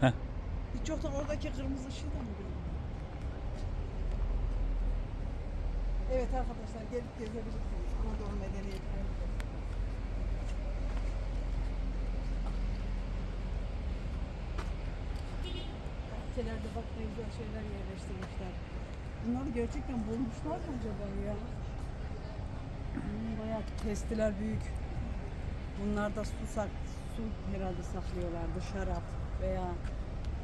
Heh. Hiç yoktan oradaki kırmızı ışığı da mı görüyorsun? Evet arkadaşlar gelip gezebilirsiniz. Anadolu medeniyetleri. Bahçelerde bak ne güzel şeyler yerleştirmişler. Bunları gerçekten bulmuşlar mı acaba ya? Hmm, bayağı testiler büyük. Bunlar da su, sak, su herhalde saklıyorlardı. Şarap veya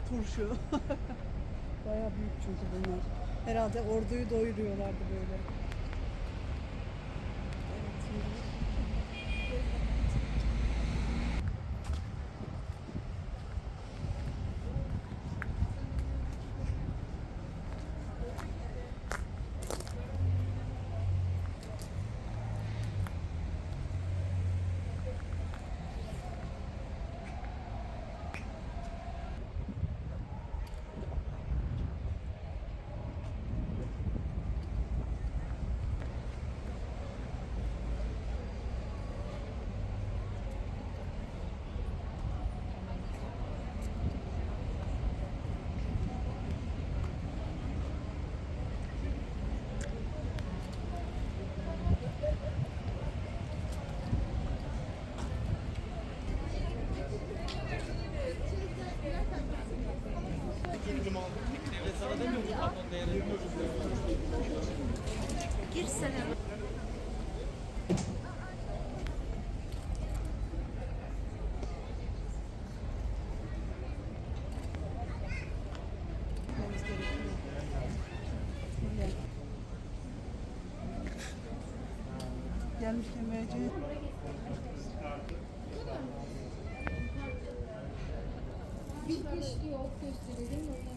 turşu. bayağı büyük çünkü bunlar. Herhalde orduyu doyuruyorlardı böyle. Böyle. Gelmişken böylece Bir kişi yok gösterelim.